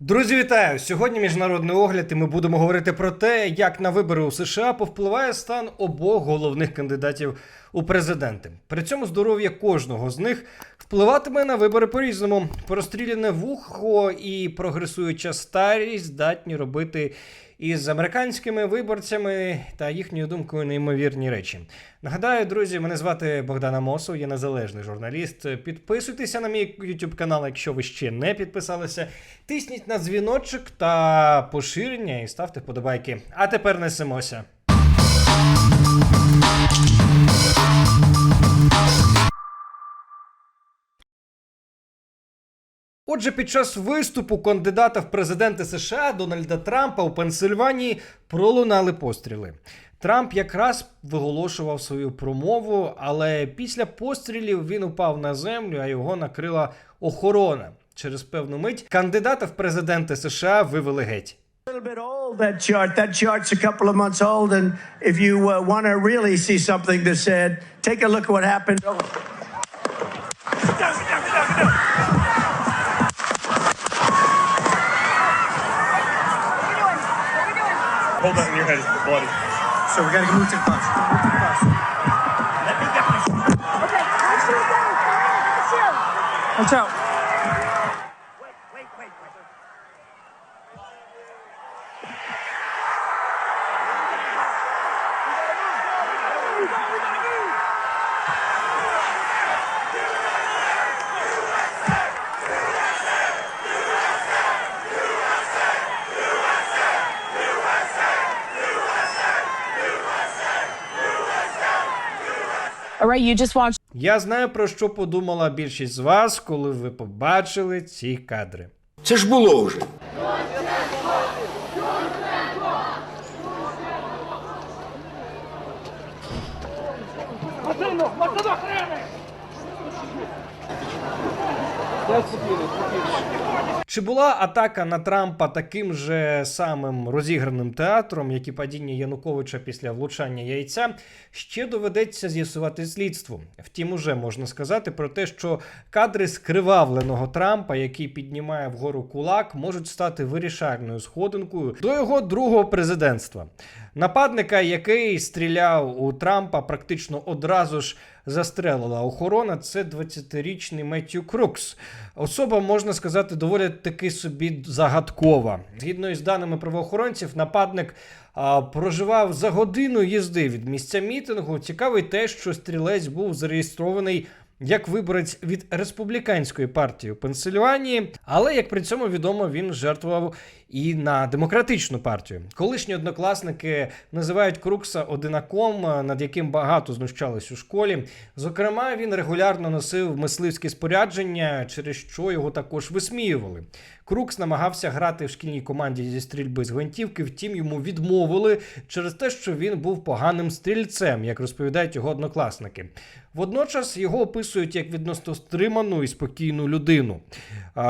Друзі, вітаю! Сьогодні міжнародний огляд, і ми будемо говорити про те, як на вибори у США повпливає стан обох головних кандидатів у президенти. При цьому здоров'я кожного з них впливатиме на вибори по-різному. Простріляне вухо і прогресуюча старість здатні робити із американськими виборцями та їхньою думкою неймовірні речі. Нагадаю, друзі, мене звати Богдана Мосов, я незалежний журналіст. Підписуйтеся на мій YouTube канал, якщо ви ще не підписалися. Тисніть на дзвіночок та поширення і ставте вподобайки. А тепер несемося. Отже, під час виступу кандидата в президенти США Дональда Трампа у Пенсильванії пролунали постріли. Трамп якраз виголошував свою промову, але після пострілів він упав на землю, а його накрила охорона. Через певну мить кандидата в президенти США вивели геть. little bit old that chart that chart's a couple of months old and if you uh, want to really see something that said take a look at what happened Hold that in your head. It's bloody. So we gotta move to the bus. Move to the bus. Okay, watch your back. Watch your Watch out. Right, you just watched Я знаю про що подумала більшість з вас, коли ви побачили ці кадри. Це ж було вже. Чи була атака на Трампа таким же самим розіграним театром, як і падіння Януковича після влучання яйця, ще доведеться з'ясувати слідству. Втім, уже можна сказати про те, що кадри скривавленого Трампа, який піднімає вгору кулак, можуть стати вирішальною сходинкою до його другого президентства. Нападника, який стріляв у Трампа, практично одразу ж застрелила охорона. Це 20-річний Меттью Крукс. Особа, можна сказати, доволі таки собі загадкова. Згідно із даними правоохоронців, нападник а, проживав за годину їзди від місця мітингу. Цікавий те, що стрілець був зареєстрований. Як виборець від республіканської партії у Пенсильванії, але як при цьому відомо, він жертвував і на демократичну партію. Колишні однокласники називають Крукса одинаком, над яким багато знущались у школі. Зокрема, він регулярно носив мисливські спорядження, через що його також висміювали. Крукс намагався грати в шкільній команді зі стрільби з гвинтівки, втім йому відмовили через те, що він був поганим стрільцем, як розповідають його однокласники. Водночас його описують як відносно стриману і спокійну людину.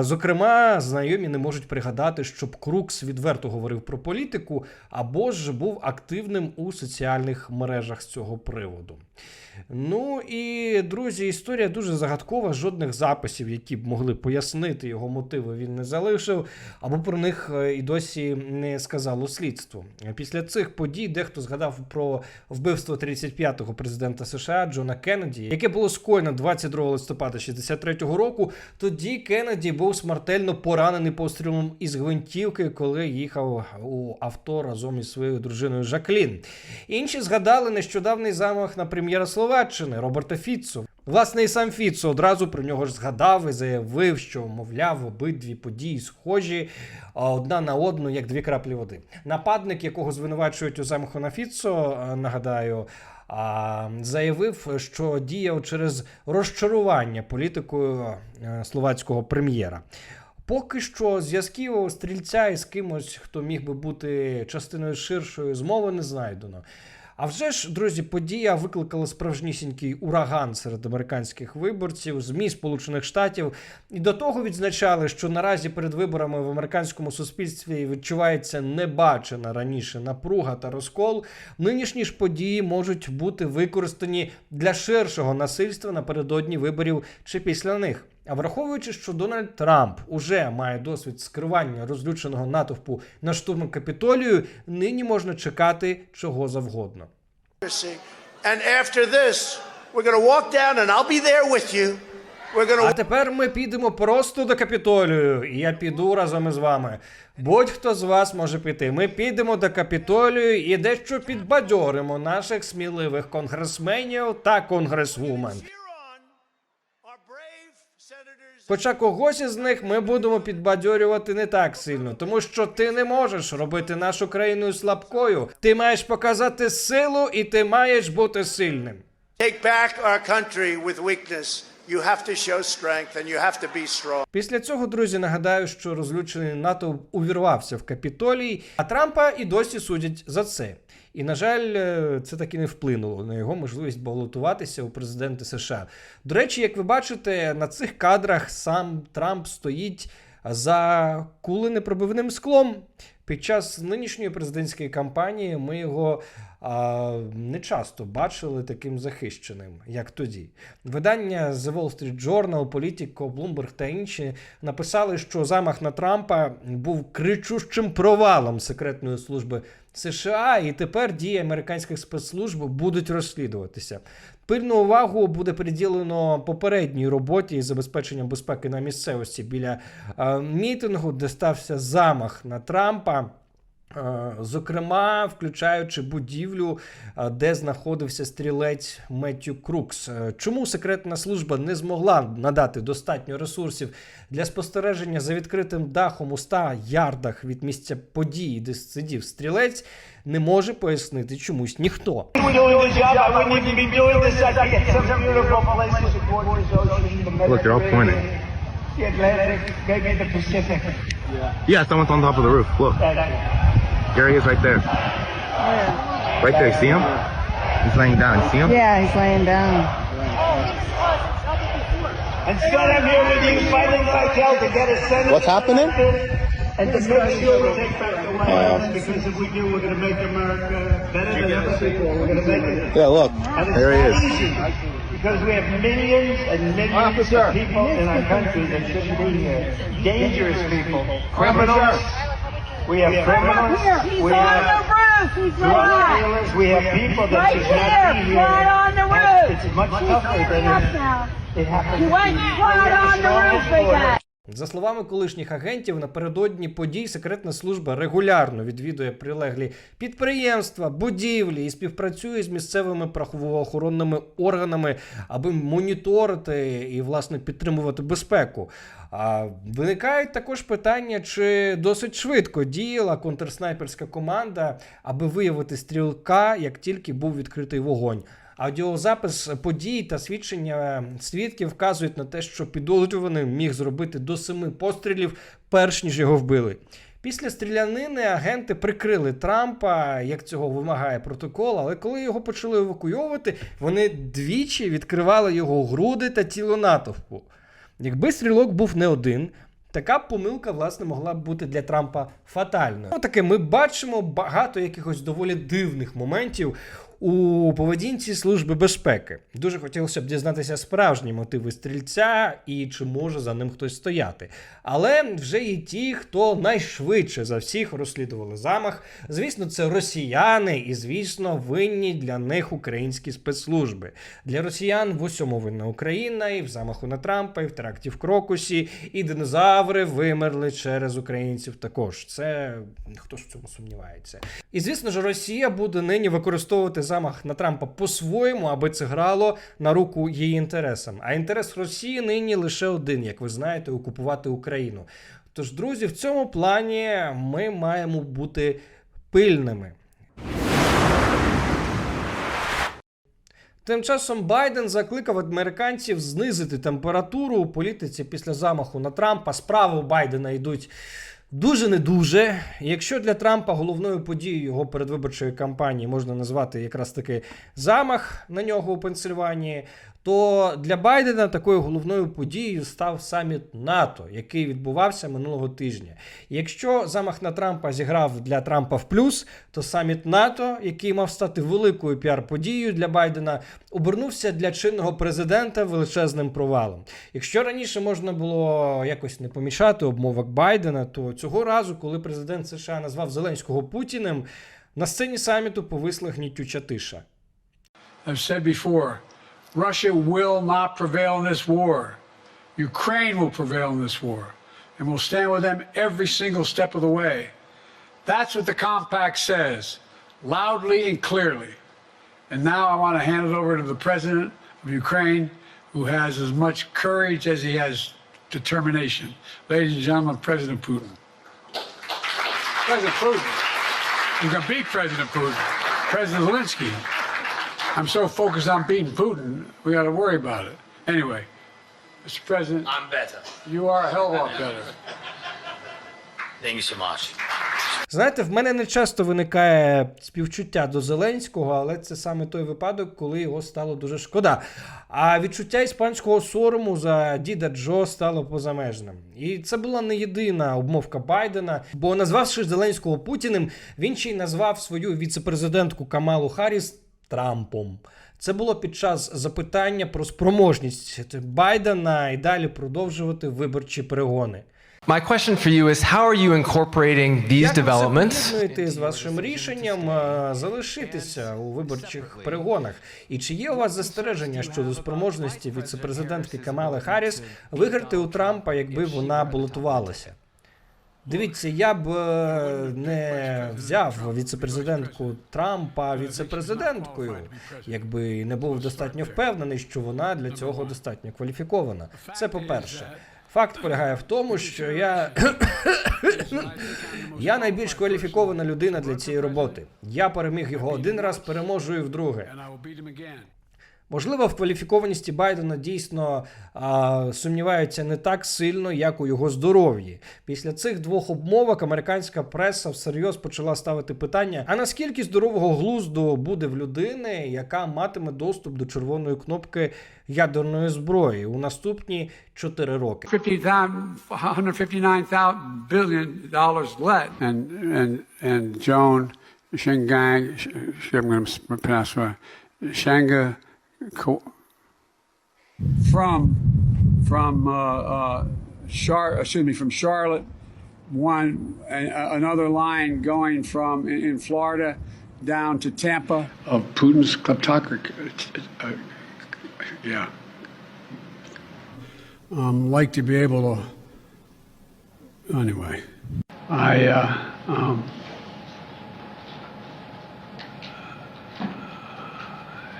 Зокрема, знайомі не можуть пригадати, щоб Крукс відверто говорив про політику або ж був активним у соціальних мережах з цього приводу. Ну і друзі, історія дуже загадкова. Жодних записів, які б могли пояснити його мотиви, він не залишив, або про них е, і досі не сказало слідство. Після цих подій дехто згадав про вбивство 35-го президента США Джона Кеннеді, яке було скоєно 22 листопада 63-го року. Тоді Кеннеді був смертельно поранений пострілом із гвинтівки, коли їхав у авто разом із своєю дружиною Жаклін. Інші згадали нещодавний замах на прем'єра Словаччини Роберта Фіцу. Власне, і сам Фіцо одразу про нього ж згадав і заявив, що, мовляв, обидві події схожі одна на одну, як дві краплі води. Нападник, якого звинувачують у замаху на Фіцо, нагадаю. А, заявив, що діяв через розчарування політикою е, словацького прем'єра. Поки що зв'язків стрільця із кимось, хто міг би бути частиною ширшої змови, не знайдено. А вже ж, друзі, подія викликала справжнісінький ураган серед американських виборців, ЗМІ Сполучених Штатів. І до того відзначали, що наразі перед виборами в американському суспільстві відчувається небачена раніше напруга та розкол. Нинішні ж події можуть бути використані для ширшого насильства напередодні виборів чи після них. А враховуючи, що Дональд Трамп уже має досвід скривання розлюченого натовпу на штурм капітолію, нині можна чекати чого завгодно. А тепер ми підемо просто до Капітолію, і я піду разом із вами. Будь-хто з вас може піти. Ми підемо до Капітолію і дещо підбадьоримо наших сміливих конгресменів та конгресвумен. cheer on our brave senators. Хоча когось із них ми будемо підбадьорювати не так сильно, тому що ти не можеш робити нашу країну слабкою. Ти маєш показати силу, і ти маєш бути сильним. Take back our country with weakness. You have to show strength, and you have to be strong. Після цього, друзі, нагадаю, що розлючений НАТО увірвався в капітолій, а Трампа і досі судять за це. І, на жаль, це це таки не вплинуло на його можливість балотуватися у президенти США. До речі, як ви бачите, на цих кадрах сам Трамп стоїть за куленепробивним склом. Під час нинішньої президентської кампанії ми його не часто бачили таким захищеним, як тоді. Видання The Wall Street Journal, Politico, Bloomberg та інші написали, що замах на Трампа був кричущим провалом секретної служби США, і тепер дії американських спецслужб будуть розслідуватися. Пильну увагу буде приділено попередній роботі із забезпеченням безпеки на місцевості біля е, мітингу, де стався замах на Трампа. Е, Зокрема, включаючи будівлю, е, де знаходився стрілець Меттю Крукс. Е, Чому секретна служба не змогла надати достатньо ресурсів для спостереження за відкритим дахом у 100 ярдах від місця події, де сидів стрілець, не може пояснити чомусь ніхто. Look, they're all pointing. The Atlantic, maybe the Pacific. Yeah, someone's on top of the roof. Look, there he is right there. Right there, see him? He's laying down. See him? Yeah, he's laying down. Instead, I'm here with you fighting cartel to get a Senate. What's happening? And to make sure we take back the White House, because if we do, we're going to make America better than ever before. We're going to make it. Yeah, look. And it's There he is. easy, because we have millions and millions of people in our country that shouldn't be here. Dangerous people, criminals. We have criminals. He's We on the have roof. He's drug right. dealers. We have people that Right should not be here. right on the roof. It's much tougher than up it, now. it happens. He went right on the roof again. За словами колишніх агентів, напередодні подій секретна служба регулярно відвідує прилеглі підприємства, будівлі і співпрацює з місцевими правоохоронними органами, аби моніторити і власне підтримувати безпеку. А виникають також питання, чи досить швидко діяла контрснайперська команда, аби виявити стрілка, як тільки був відкритий вогонь. Аудіозапис подій та свідчення свідків вказують на те, що підозрюваний міг зробити до семи пострілів, перш ніж його вбили. Після стрілянини агенти прикрили Трампа, як цього вимагає протокол, але коли його почали евакуйовувати, вони двічі відкривали його груди та тіло натовпу. Якби стрілок був не один, така помилка, власне, могла б бути для Трампа фатальною. Отаке, ми бачимо багато якихось доволі дивних моментів у поведінці Служби безпеки. Дуже хотілося б дізнатися справжні мотиви стрільця і чи може за ним хтось стояти. Але вже є ті, хто найшвидше за всіх розслідували замах. Звісно, це росіяни, і звісно, винні для них українські спецслужби. Для росіян в усьому винна Україна, і в замаху на Трампа, і в теракті в Крокусі, і динозаври вимерли через українців. Також це хто ж в цьому сумнівається. І звісно ж, Росія буде нині використовувати замах на Трампа по-своєму, аби це грало на руку її інтересам. А інтерес Росії нині лише один, як ви знаєте, окупувати Україну. Тож, друзі, в цьому плані ми маємо бути пильними. Тим часом Байден закликав американців знизити температуру у політиці після замаху на Трампа. Справи Байдена йдуть дуже не дуже. Якщо для Трампа головною подією його передвиборчої кампанії можна назвати якраз таки замах на нього у Пенсильванії, то для Байдена такою головною подією став саміт НАТО, який відбувався минулого тижня. Якщо замах на Трампа зіграв для Трампа в плюс, то саміт НАТО, який мав стати великою піар-подією для Байдена, обернувся для чинного президента величезним провалом. Якщо раніше можна було якось не помішати обмовок Байдена, то цього разу, коли президент США назвав Зеленського Путіним, на сцені саміту повисла гнітюча тиша. I've said before, Russia will not prevail in this war. Ukraine will prevail in this war. And we'll stand with them every single step of the way. That's what the compact says, loudly and clearly. And now I want to hand it over to the president of Ukraine, who has as much courage as he has determination. Ladies and gentlemen, President Putin. President Putin. You can beat President Putin. President Zelensky. I'm so focused on beating Putin, we got to worry about it. Anyway, Mr. President, I'm better. you are a hell of a lot better. Thank you so much. Знаєте, в мене не часто виникає співчуття до Зеленського, але це саме той випадок, коли його стало дуже шкода. А відчуття іспанського сорому за діда Джо стало позамежним. І це була не єдина обмовка Байдена, бо назвавши Зеленського Путіним, він ще й назвав свою віцепрезидентку Камалу Харріс Трампом. Це було під час запитання про спроможність Байдена і далі продовжувати виборчі перегони. My question for you is how are you incorporating these Як ви з вашим рішенням е, залишитися у виборчих перегонах? І чи є у вас застереження щодо спроможності віцепрезидентки Камали Харріс виграти у Трампа, якби вона балотувалася? Дивіться, я б е, не взяв віцепрезидентку Трампа віцепрезиденткою, якби не був достатньо впевнений, що вона для цього достатньо кваліфікована. Це по-перше. Факт полягає в тому, що я я найбільш кваліфікована людина для цієї роботи. Я переміг його один раз, переможу і вдруге. Можливо, в кваліфікованості Байдена дійсно а, сумніваються не так сильно, як у його здоров'ї. Після цих двох обмовок американська преса всерйоз почала ставити питання: а наскільки здорового глузду буде в людини, яка матиме доступ до червоної кнопки ядерної зброї у наступні 4 роки? 50,000 159 billion dollars left. And Co- from from uh, uh, Char, excuse me, from Charlotte, one and uh, another line going from in, in Florida down to Tampa of Putin's kleptocracy. Uh, yeah. um, like to be able to. Anyway, I uh, um,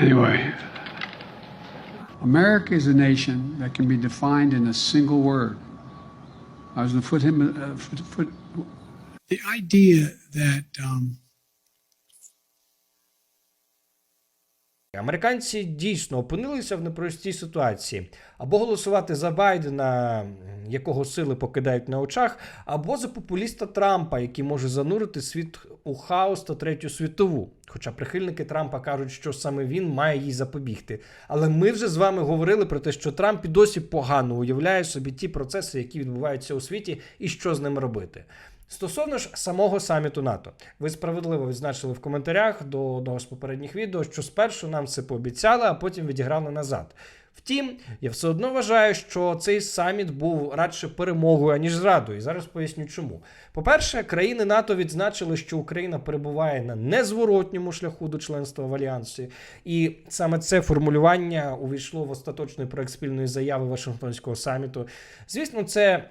anyway. America is a nation that can be defined in a single word. I was going to put him. Uh, put, put, the idea that um, Американці дійсно опинилися в непростій ситуації або голосувати за Байдена, якого сили покидають на очах, або за популіста Трампа, який може занурити світ у хаос та третю світову. Хоча прихильники Трампа кажуть, що саме він має їй запобігти. Але ми вже з вами говорили про те, що Трамп і досі погано уявляє собі ті процеси, які відбуваються у світі, і що з ним робити. Стосовно ж самого саміту НАТО, ви справедливо відзначили в коментарях до одного з попередніх відео, що спершу нам це пообіцяли, а потім відіграли назад. Втім, я все одно вважаю, що цей саміт був радше перемогою, аніж зрадою. І зараз поясню чому. По-перше, країни НАТО відзначили, що Україна перебуває на незворотньому шляху до членства в альянсі, і саме це формулювання увійшло в остаточний проект спільної заяви Вашингтонського саміту. Звісно, це.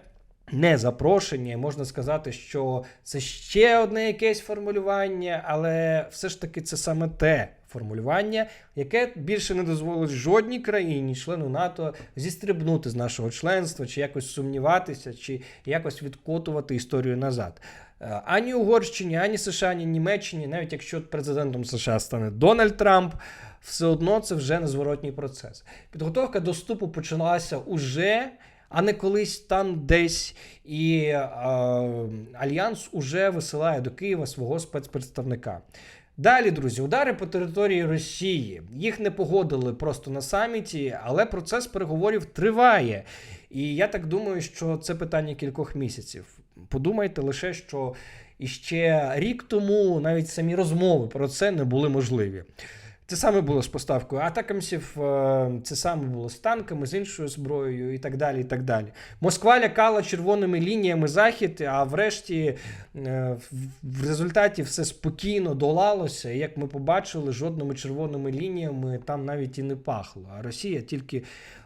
Не запрошення, можна сказати, що це ще одне якесь формулювання, але все ж таки це саме те формулювання, яке більше не дозволить жодній країні, члену НАТО, зістрибнути з нашого членства, чи якось сумніватися, чи якось відкотувати історію назад. Е, Ані Угорщині, ані США, ані Німеччині, навіть якщо президентом США стане Дональд Трамп, все одно це вже незворотній процес. Підготовка до вступу почалася уже а не колись там десь. І е, Альянс уже висилає до Києва свого спецпредставника. Далі, друзі, удари по території Росії. Їх не погодили просто на саміті, але процес переговорів триває. І я так думаю, що це питання кількох місяців. Подумайте лише, що іще рік тому навіть самі розмови про це не були можливі. Це саме було з поставкою атакамсів, е, це саме було з танками, з іншою зброєю і так далі. і так далі. Москва лякала червоними лініями захід, а врешті е, в- результаті все спокійно долалося. І як ми побачили, жодними червоними лініями там навіть і не пахло. А Росія тільки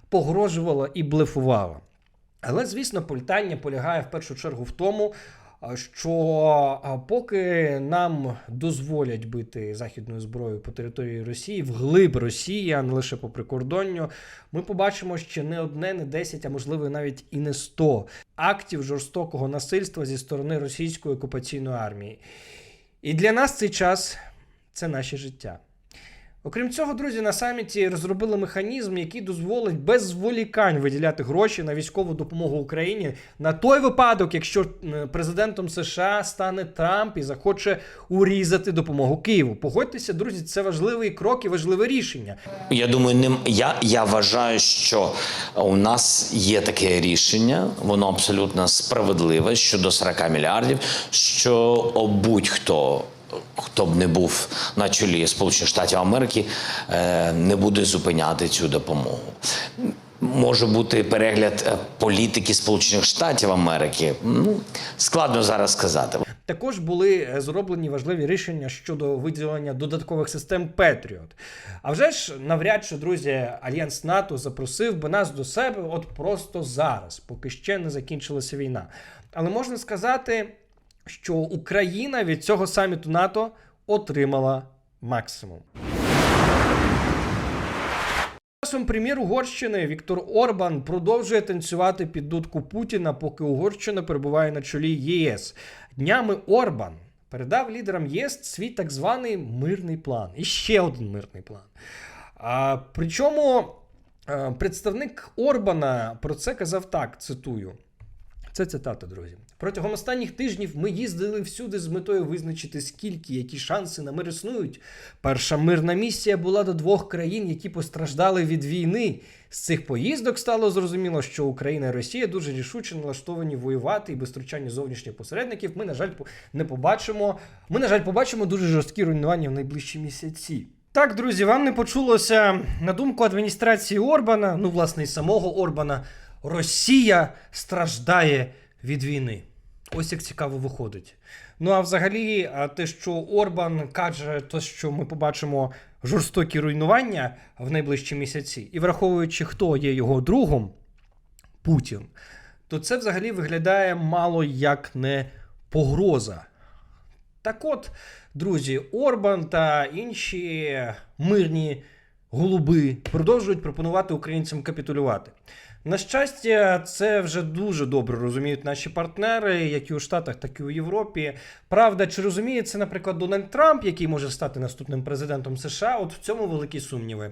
погрожувала і блефувала. Але, звісно, питання полягає в першу чергу в тому, що поки нам дозволять бити західною зброєю по території Росії, вглиб Росії, а не лише по прикордонню, ми побачимо ще не одне, не десять, а можливо навіть і не сто актів жорстокого насильства зі сторони російської окупаційної армії. І для нас цей час це наше життя. Окрім цього, друзі, на саміті розробили механізм, який дозволить без зволікань виділяти гроші на військову допомогу Україні на той випадок, якщо е, президентом США стане Трамп і захоче урізати допомогу Києву. Погодьтеся, друзі, це важливий крок і важливе рішення. Я думаю, ним я, я вважаю, що у нас є таке рішення, воно абсолютно справедливе щодо 40 мільярдів. Що будь-хто. Хто б не був на чолі Сполучених Штатів Америки, е, не буде зупиняти цю допомогу. Може бути перегляд е, політики Сполучених Штатів Америки. Ну складно зараз сказати. Також були е, зроблені важливі рішення щодо виділення додаткових систем Петріот. А вже ж навряд чи, друзі, альянс НАТО запросив би нас до себе от просто зараз, поки ще не закінчилася війна. Але можна сказати, що Україна від цього саміту НАТО отримала максимум. Часом прем'єр Угорщини Віктор Орбан продовжує танцювати під дудку Путіна, поки Угорщина перебуває на чолі ЄС. Днями Орбан передав лідерам ЄС свій так званий мирний план. І ще один мирний план. А, причому е, представник Орбана про це казав так: цитую. Це цитата, друзі. Протягом останніх тижнів ми їздили всюди з метою визначити, скільки які шанси на мир існують. Перша мирна місія була до двох країн, які постраждали від війни. З цих поїздок стало зрозуміло, що Україна і Росія дуже рішуче налаштовані воювати і без втручання зовнішніх посередників. Ми, на жаль, не побачимо. Ми, на жаль, побачимо дуже жорсткі руйнування в найближчі місяці. Так, друзі, вам не почулося на думку адміністрації Орбана, ну, власне, і самого Орбана. Росія страждає від війни. Ось як цікаво виходить. Ну а взагалі, те, що Орбан каже, то що ми побачимо жорстокі руйнування в найближчі місяці, і враховуючи, хто є його другом, Путін, то це взагалі виглядає мало як не погроза. Так от, друзі, Орбан та інші мирні голуби продовжують пропонувати українцям капітулювати. На щастя, це вже дуже добре розуміють наші партнери, як і у Штатах, так і у Європі. Правда, чи розуміє це, наприклад, Дональд Трамп, який може стати наступним президентом США? От в цьому великі сумніви.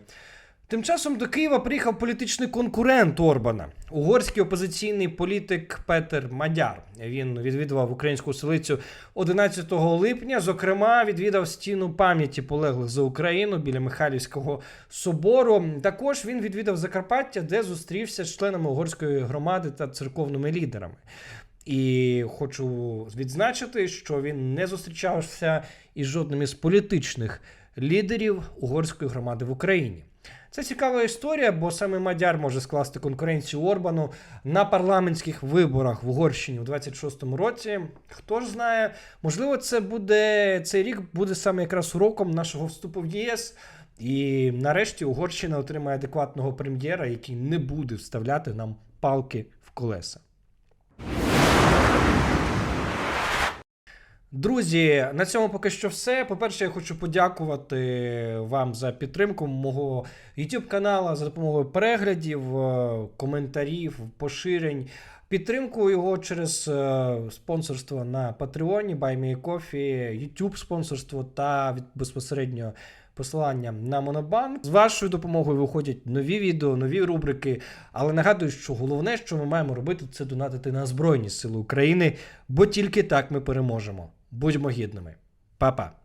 Тим часом до Києва приїхав політичний конкурент Орбана, угорський опозиційний політик Петер Мадяр. Він відвідував українську столицю 11 липня. Зокрема, відвідав стіну пам'яті полеглих за Україну біля Михайлівського собору. Також він відвідав Закарпаття, де зустрівся з членами угорської громади та церковними лідерами. І хочу відзначити, що він не зустрічався із жодним із політичних лідерів угорської громади в Україні. Це цікава історія, бо саме Мадяр може скласти конкуренцію Орбану на парламентських виборах в Угорщині у 26-му році. Хто ж знає, можливо, це буде цей рік буде саме якраз уроком нашого вступу в ЄС. І нарешті Угорщина отримає адекватного прем'єра, який не буде вставляти нам палки в колеса. Друзі, на цьому поки що все. По-перше, я хочу подякувати вам за підтримку мого YouTube каналу за допомогою переглядів, е, коментарів, поширень. Підтримку його через е, спонсорство на Патреоні, BuyMeCoffee, YouTube спонсорство та від безпосередньо посилання на Монобанк. З вашою допомогою виходять нові відео, нові рубрики. Але нагадую, що головне, що ми маємо робити, це донатити на Збройні Сили України, бо тільки так ми переможемо. Будьмо гідними. Па-па!